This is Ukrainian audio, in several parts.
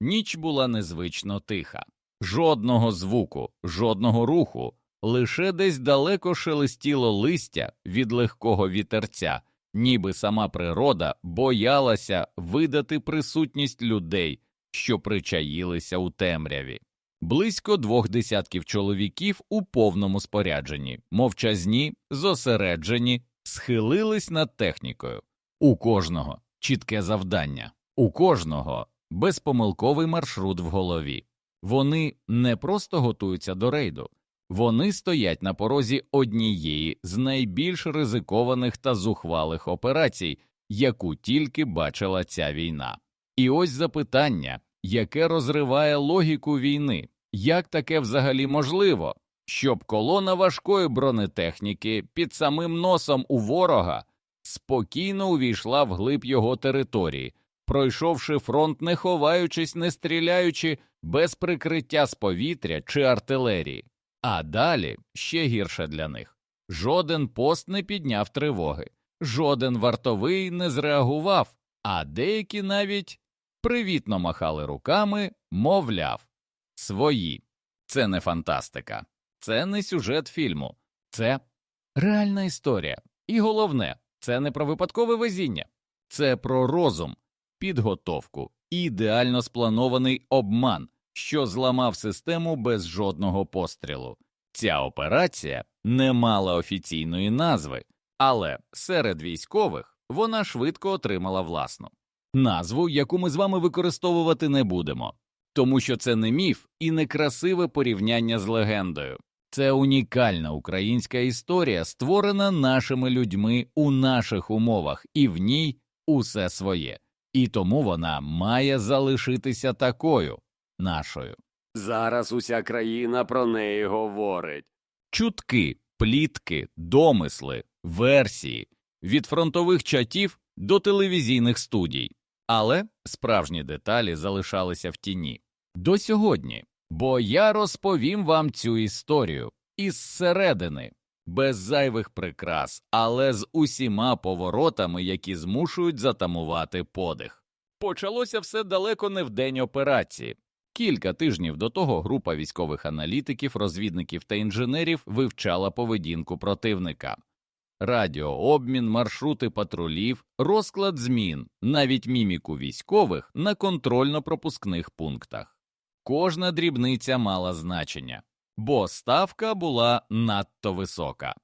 Ніч була незвично тиха, жодного звуку, жодного руху, лише десь далеко шелестіло листя від легкого вітерця, ніби сама природа боялася видати присутність людей, що причаїлися у темряві. Близько двох десятків чоловіків у повному спорядженні, мовчазні, зосереджені, схилились над технікою. У кожного чітке завдання, у кожного безпомилковий маршрут в голові. Вони не просто готуються до рейду, вони стоять на порозі однієї з найбільш ризикованих та зухвалих операцій, яку тільки бачила ця війна. І ось запитання, яке розриває логіку війни, як таке взагалі можливо, щоб колона важкої бронетехніки під самим носом у ворога спокійно увійшла в глиб його території, пройшовши фронт, не ховаючись, не стріляючи, без прикриття з повітря чи артилерії. А далі ще гірше для них. Жоден пост не підняв тривоги, жоден вартовий не зреагував, а деякі навіть привітно махали руками, мовляв, свої. Це не фантастика, це не сюжет фільму, це реальна історія. І головне, це не про випадкове везіння, це про розум, підготовку, ідеально спланований обман, що зламав систему без жодного пострілу. Ця операція не мала офіційної назви, але серед військових вона швидко отримала власну назву, яку ми з вами використовувати не будемо, тому що це не міф і не красиве порівняння з легендою. Це унікальна українська історія, створена нашими людьми у наших умовах, і в ній усе своє, і тому вона має залишитися такою нашою. Зараз уся країна про неї говорить. Чутки, плітки, домисли, версії від фронтових чатів до телевізійних студій, але справжні деталі залишалися в тіні до сьогодні, бо я розповім вам цю історію із середини, без зайвих прикрас, але з усіма поворотами, які змушують затамувати подих. Почалося все далеко не в день операції. Кілька тижнів до того група військових аналітиків, розвідників та інженерів вивчала поведінку противника. Радіообмін, маршрути патрулів, розклад змін, навіть міміку військових на контрольно-пропускних пунктах. Кожна дрібниця мала значення, бо ставка була надто висока,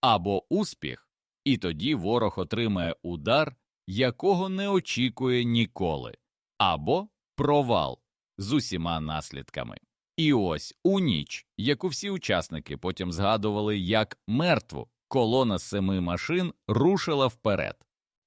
або успіх, і тоді ворог отримає удар, якого не очікує ніколи, або провал з усіма наслідками. І ось у ніч, яку всі учасники потім згадували як мертву, колона семи машин рушила вперед.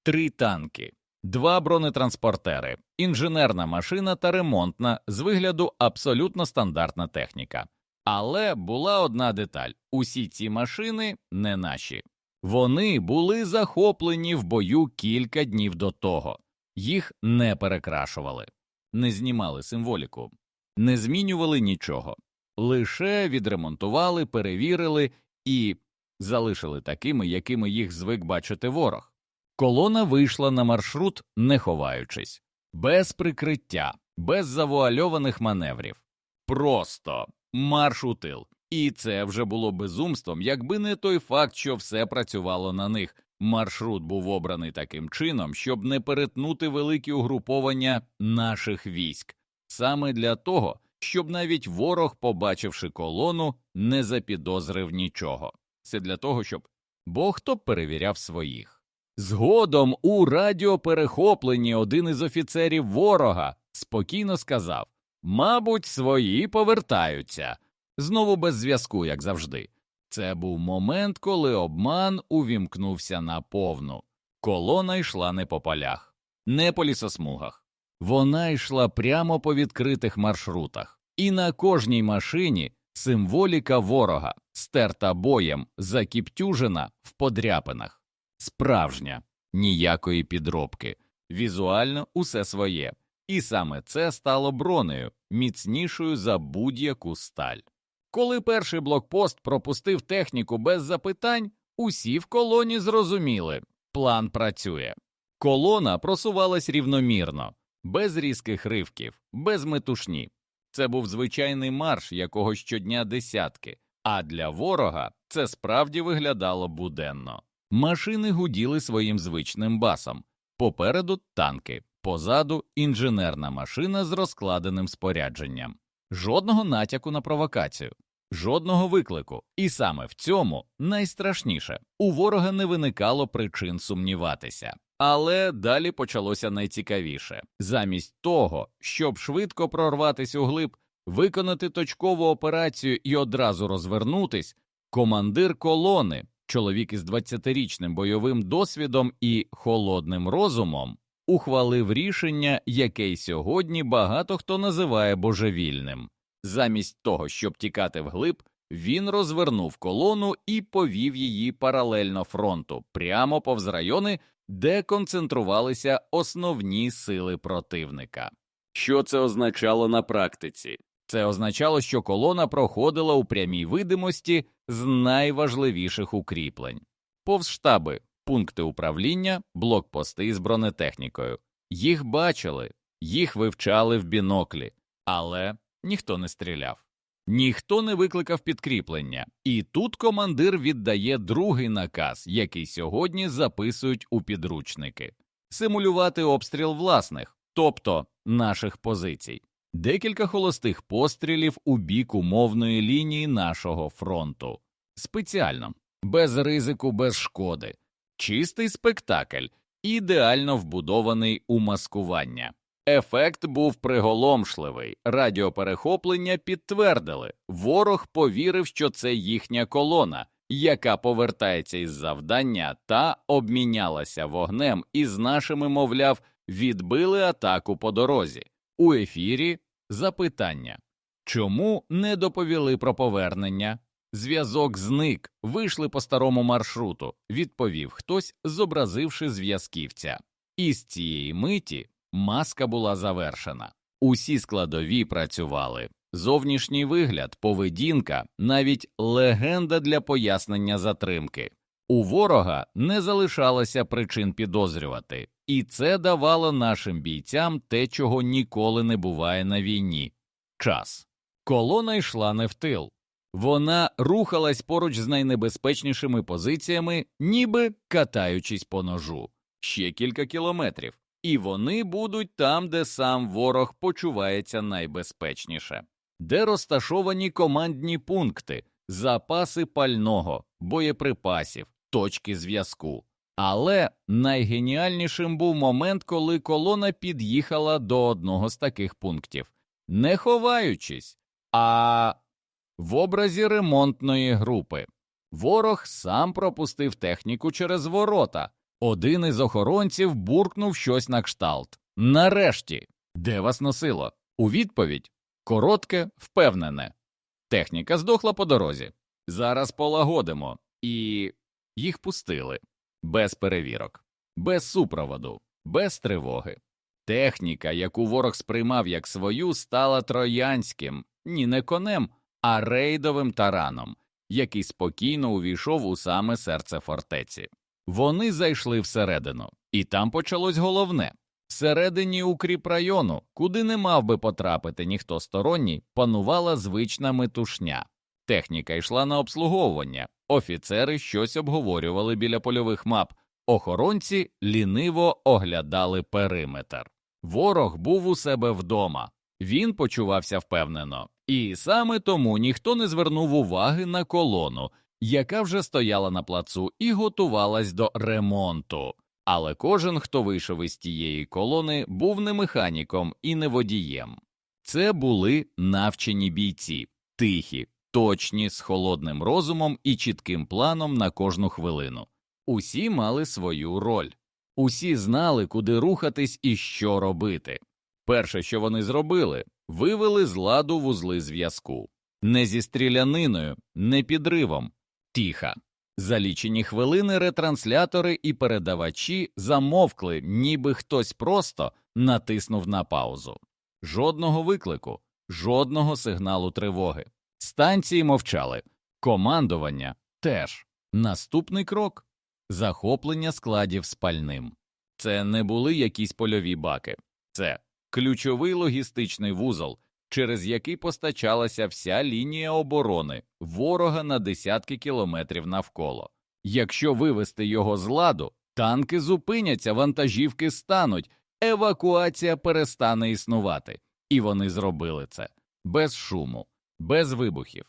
Три танки, два бронетранспортери, інженерна машина та ремонтна з вигляду абсолютно стандартна техніка. Але була одна деталь: усі ці машини не наші. Вони були захоплені в бою кілька днів до того, їх не перекрашували, не знімали символіку, не змінювали нічого, лише відремонтували, перевірили і залишили такими, якими їх звик бачити ворог. Колона вийшла на маршрут, не ховаючись, без прикриття, без завуальованих маневрів. Просто марш у тил. І це вже було безумством, якби не той факт, що все працювало на них. Маршрут був обраний таким чином, щоб не перетнути великі угруповання наших військ, саме для того, щоб навіть ворог, побачивши колону, не запідозрив нічого. Це для того, щоб бо хто перевіряв своїх. Згодом у радіоперехопленні один із офіцерів ворога спокійно сказав Мабуть, свої повертаються. Знову без зв'язку, як завжди. Це був момент, коли обман увімкнувся на повну. Колона йшла не по полях, не по лісосмугах. Вона йшла прямо по відкритих маршрутах, і на кожній машині символіка ворога, стерта боєм, закіптюжена в подряпинах, справжня, ніякої підробки, візуально усе своє, і саме це стало бронею, міцнішою за будь-яку сталь. Коли перший блокпост пропустив техніку без запитань, усі в колоні зрозуміли план працює. Колона просувалась рівномірно, без різких ривків, без метушні. Це був звичайний марш, якого щодня десятки, а для ворога це справді виглядало буденно. Машини гуділи своїм звичним басом. Попереду танки, позаду інженерна машина з розкладеним спорядженням. Жодного натяку на провокацію, жодного виклику. І саме в цьому найстрашніше у ворога не виникало причин сумніватися. Але далі почалося найцікавіше замість того, щоб швидко прорватися углиб, виконати точкову операцію і одразу розвернутись, командир колони, чоловік із 20-річним бойовим досвідом і холодним розумом, ухвалив рішення, яке й сьогодні багато хто називає божевільним. Замість того, щоб тікати вглиб, він розвернув колону і повів її паралельно фронту, прямо повз райони, де концентрувалися основні сили противника. Що це означало на практиці? Це означало, що колона проходила у прямій видимості з найважливіших укріплень, повз штаби, пункти управління, блокпости з бронетехнікою. Їх бачили, їх вивчали в біноклі, але ніхто не стріляв. Ніхто не викликав підкріплення, і тут командир віддає другий наказ, який сьогодні записують у підручники. Симулювати обстріл власних, тобто наших позицій, декілька холостих пострілів у бік умовної лінії нашого фронту, спеціально, без ризику, без шкоди, чистий спектакль, ідеально вбудований у маскування. Ефект був приголомшливий. Радіоперехоплення підтвердили, ворог повірив, що це їхня колона, яка повертається із завдання та обмінялася вогнем із нашими, мовляв, відбили атаку по дорозі. У ефірі запитання чому не доповіли про повернення? Зв'язок зник, вийшли по старому маршруту, відповів хтось, зобразивши зв'язківця. І з цієї миті маска була завершена. Усі складові працювали. Зовнішній вигляд, поведінка, навіть легенда для пояснення затримки. У ворога не залишалося причин підозрювати, і це давало нашим бійцям те, чого ніколи не буває на війні час. Колона йшла не в тил. Вона рухалась поруч з найнебезпечнішими позиціями, ніби катаючись по ножу. Ще кілька кілометрів, і вони будуть там, де сам ворог почувається найбезпечніше, де розташовані командні пункти, запаси пального, боєприпасів, точки зв'язку. Але найгеніальнішим був момент, коли колона під'їхала до одного з таких пунктів, не ховаючись, а в образі ремонтної групи. Ворог сам пропустив техніку через ворота. Один із охоронців буркнув щось на кшталт. Нарешті, де вас носило? У відповідь коротке, впевнене. Техніка здохла по дорозі. Зараз полагодимо, і їх пустили без перевірок, без супроводу, без тривоги. Техніка, яку ворог сприймав як свою, стала троянським, ні не конем, а рейдовим тараном, який спокійно увійшов у саме серце фортеці. Вони зайшли всередину, і там почалось головне. Всередині укріп району, куди не мав би потрапити ніхто сторонній, панувала звична метушня. Техніка йшла на обслуговування, офіцери щось обговорювали біля польових мап, охоронці ліниво оглядали периметр. Ворог був у себе вдома, він почувався впевнено, і саме тому ніхто не звернув уваги на колону, яка вже стояла на плацу і готувалась до ремонту. Але кожен, хто вийшов із тієї колони, був не механіком і не водієм. Це були навчені бійці, тихі, точні, з холодним розумом і чітким планом на кожну хвилину. Усі мали свою роль, усі знали, куди рухатись і що робити. Перше, що вони зробили, вивели з ладу вузли зв'язку не зі стріляниною, не підривом, тиха. За лічені хвилини ретранслятори і передавачі замовкли, ніби хтось просто натиснув на паузу. Жодного виклику, жодного сигналу тривоги. Станції мовчали, командування теж. Наступний крок захоплення складів спальним. Це не були якісь польові баки, це ключовий логістичний вузол, через який постачалася вся лінія оборони ворога на десятки кілометрів навколо. Якщо вивести його з ладу, танки зупиняться, вантажівки стануть, евакуація перестане існувати. І вони зробили це без шуму, без вибухів.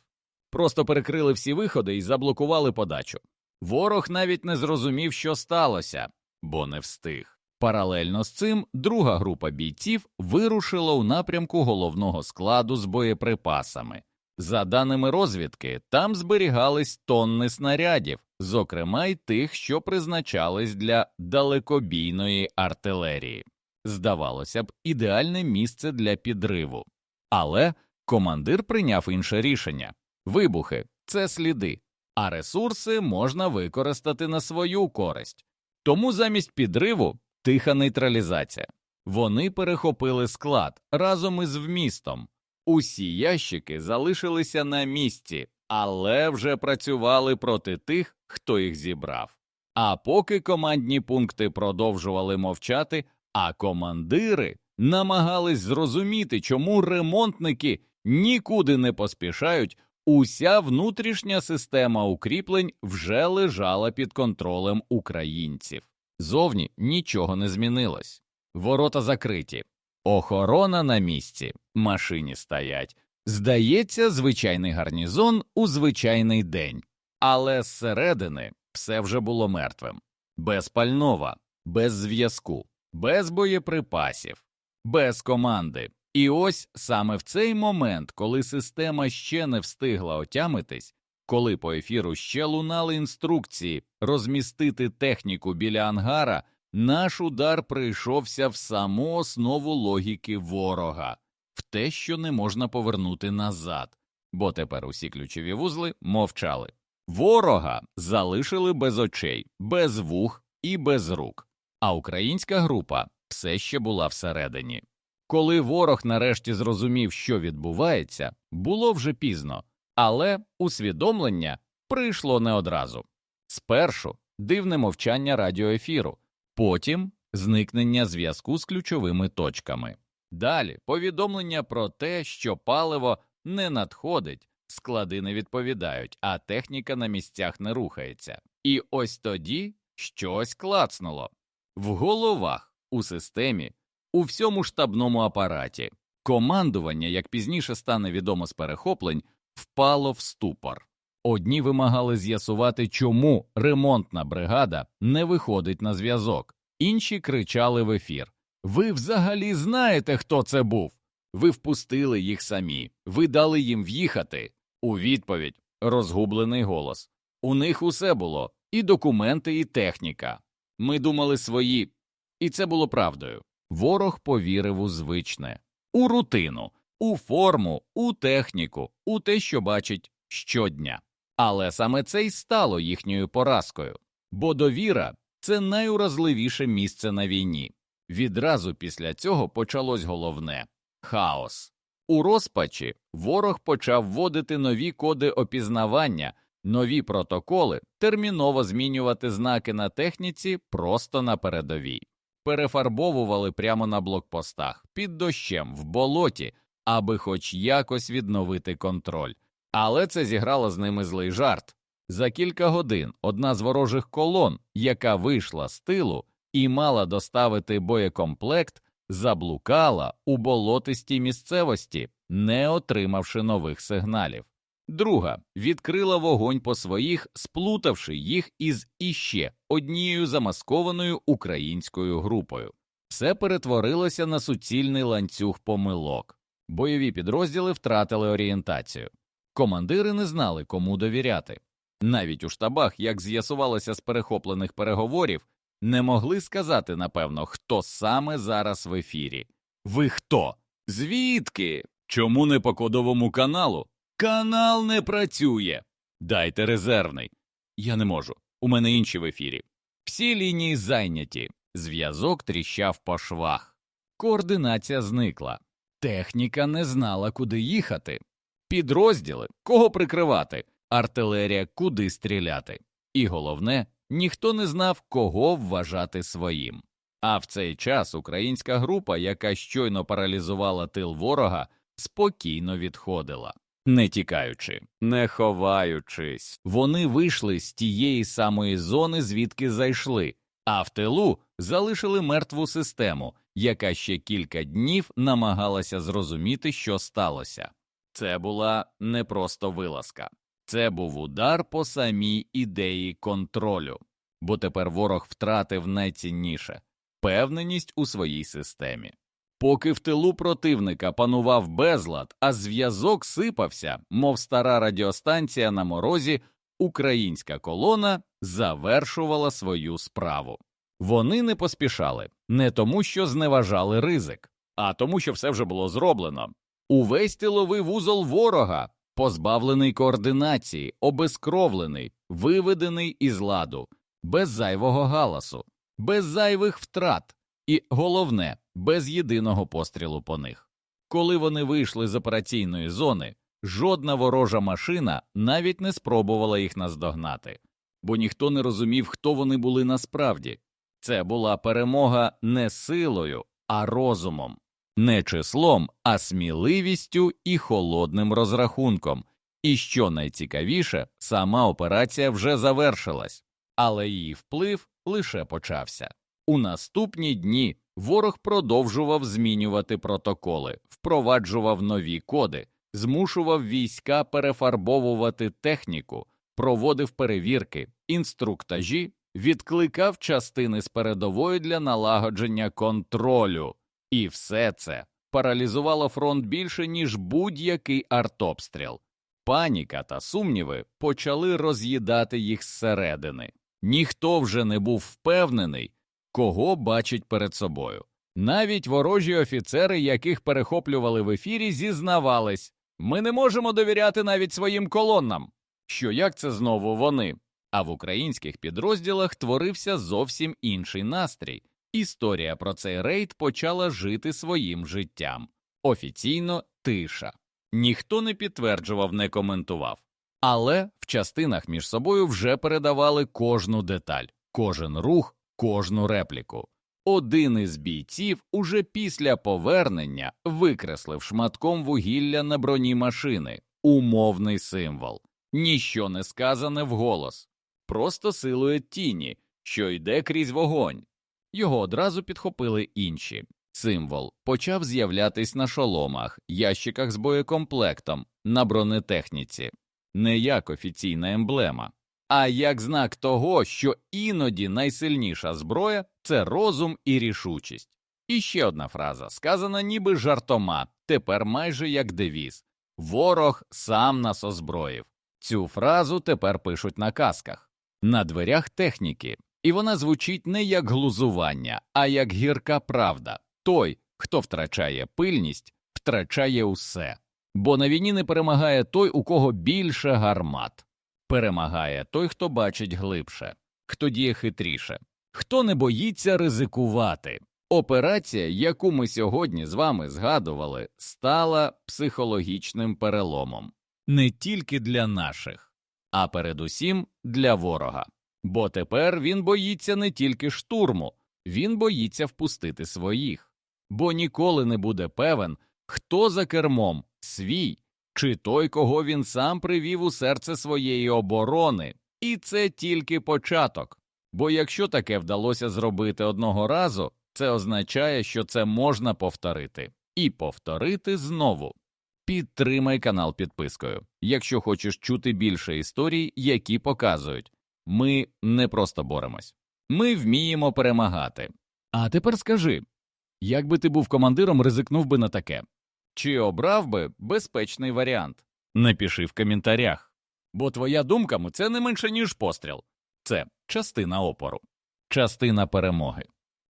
Просто перекрили всі виходи і заблокували подачу. Ворог навіть не зрозумів, що сталося, бо не встиг. Паралельно з цим друга група бійців вирушила у напрямку головного складу з боєприпасами. За даними розвідки, там зберігались тонни снарядів, зокрема й тих, що призначались для далекобійної артилерії. Здавалося б, ідеальне місце для підриву. Але командир прийняв інше рішення вибухи це сліди, а ресурси можна використати на свою користь. Тому замість підриву тиха нейтралізація. Вони перехопили склад разом із вмістом. Усі ящики залишилися на місці, але вже працювали проти тих, хто їх зібрав. А поки командні пункти продовжували мовчати, а командири намагались зрозуміти, чому ремонтники нікуди не поспішають, уся внутрішня система укріплень вже лежала під контролем українців. Зовні нічого не змінилось. Ворота закриті, охорона на місці, машині стоять. Здається, звичайний гарнізон у звичайний день, але зсередини все вже було мертвим, без пальнова, без зв'язку, без боєприпасів, без команди. І ось саме в цей момент, коли система ще не встигла отямитись, коли по ефіру ще лунали інструкції розмістити техніку біля ангара, наш удар прийшовся в саму основу логіки ворога, в те, що не можна повернути назад, бо тепер усі ключові вузли мовчали. Ворога залишили без очей, без вух і без рук, а українська група все ще була всередині. Коли ворог нарешті зрозумів, що відбувається, було вже пізно, але усвідомлення прийшло не одразу. Спершу дивне мовчання радіоефіру, потім зникнення зв'язку з ключовими точками. Далі повідомлення про те, що паливо не надходить, склади не відповідають, а техніка на місцях не рухається. І ось тоді щось клацнуло в головах, у системі, у всьому штабному апараті. Командування, як пізніше стане відомо з перехоплень, впало в ступор. Одні вимагали з'ясувати, чому ремонтна бригада не виходить на зв'язок, інші кричали в ефір Ви взагалі знаєте, хто це був? Ви впустили їх самі, ви дали їм в'їхати. У відповідь розгублений голос. У них усе було і документи, і техніка. Ми думали свої, і це було правдою. Ворог повірив у звичне, у рутину, у форму, у техніку, у те, що бачить щодня. Але саме це й стало їхньою поразкою, бо довіра це найуразливіше місце на війні. Відразу після цього почалось головне хаос. У розпачі ворог почав вводити нові коди опізнавання, нові протоколи, терміново змінювати знаки на техніці просто на передовій, перефарбовували прямо на блокпостах, під дощем, в болоті, аби хоч якось відновити контроль. Але це зіграло з ними злий жарт. За кілька годин одна з ворожих колон, яка вийшла з тилу і мала доставити боєкомплект, заблукала у болотистій місцевості, не отримавши нових сигналів. Друга відкрила вогонь по своїх, сплутавши їх із іще однією замаскованою українською групою. Все перетворилося на суцільний ланцюг помилок. Бойові підрозділи втратили орієнтацію. Командири не знали, кому довіряти. Навіть у штабах, як з'ясувалося з перехоплених переговорів, не могли сказати напевно, хто саме зараз в ефірі. Ви хто? Звідки? Чому не по кодовому каналу? Канал не працює. Дайте резервний. Я не можу. У мене інші в ефірі. Всі лінії зайняті. Зв'язок тріщав по швах. Координація зникла. Техніка не знала, куди їхати. Підрозділи, кого прикривати, артилерія, куди стріляти. І головне, ніхто не знав, кого вважати своїм. А в цей час українська група, яка щойно паралізувала тил ворога, спокійно відходила. Не тікаючи, не ховаючись, вони вийшли з тієї самої зони, звідки зайшли, а в тилу залишили мертву систему, яка ще кілька днів намагалася зрозуміти, що сталося. Це була не просто вилазка, це був удар по самій ідеї контролю, бо тепер ворог втратив найцінніше впевненість у своїй системі. Поки в тилу противника панував безлад, а зв'язок сипався, мов стара радіостанція на морозі, українська колона завершувала свою справу. Вони не поспішали не тому, що зневажали ризик, а тому, що все вже було зроблено. Увесь тиловий вузол ворога, позбавлений координації, обезкровлений, виведений із ладу, без зайвого галасу, без зайвих втрат, і головне, без єдиного пострілу по них. Коли вони вийшли з операційної зони, жодна ворожа машина навіть не спробувала їх наздогнати, бо ніхто не розумів, хто вони були насправді. Це була перемога не силою, а розумом, не числом, а сміливістю і холодним розрахунком. І що найцікавіше, сама операція вже завершилась, але її вплив лише почався. У наступні дні ворог продовжував змінювати протоколи, впроваджував нові коди, змушував війська перефарбовувати техніку, проводив перевірки, інструктажі, відкликав частини з передової для налагодження контролю, і все це паралізувало фронт більше, ніж будь-який артобстріл. Паніка та сумніви почали роз'їдати їх зсередини. Ніхто вже не був впевнений, кого бачить перед собою. Навіть ворожі офіцери, яких перехоплювали в ефірі, зізнавались ми не можемо довіряти навіть своїм колоннам. Що як це знову вони? А в українських підрозділах творився зовсім інший настрій. Історія про цей рейд почала жити своїм життям. Офіційно тиша. Ніхто не підтверджував, не коментував. Але в частинах між собою вже передавали кожну деталь, кожен рух, кожну репліку. Один із бійців уже після повернення викреслив шматком вугілля на броні машини, умовний символ, ніщо не сказане вголос, просто силует тіні, що йде крізь вогонь. Його одразу підхопили інші. Символ почав з'являтись на шоломах, ящиках з боєкомплектом, на бронетехніці, не як офіційна емблема, а як знак того, що іноді найсильніша зброя це розум і рішучість. І ще одна фраза, сказана ніби жартома, тепер майже як девіз Ворог сам нас озброїв. Цю фразу тепер пишуть на касках, на дверях техніки, і вона звучить не як глузування, а як гірка правда. Той, хто втрачає пильність, втрачає усе. Бо на війні не перемагає той, у кого більше гармат. Перемагає той, хто бачить глибше, хто діє хитріше, хто не боїться ризикувати. Операція, яку ми сьогодні з вами згадували, стала психологічним переломом не тільки для наших, а передусім для ворога. Бо тепер він боїться не тільки штурму, він боїться впустити своїх, бо ніколи не буде певен, хто за кермом свій чи той, кого він сам привів у серце своєї оборони, і це тільки початок. Бо якщо таке вдалося зробити одного разу, це означає, що це можна повторити, і повторити знову. Підтримай канал підпискою, якщо хочеш чути більше історій, які показують ми не просто боремось, ми вміємо перемагати. А тепер скажи як би ти був командиром, ризикнув би на таке? Чи обрав би безпечний варіант? Напиши в коментарях. Бо твоя думка це не менше, ніж постріл. Це частина опору, частина перемоги.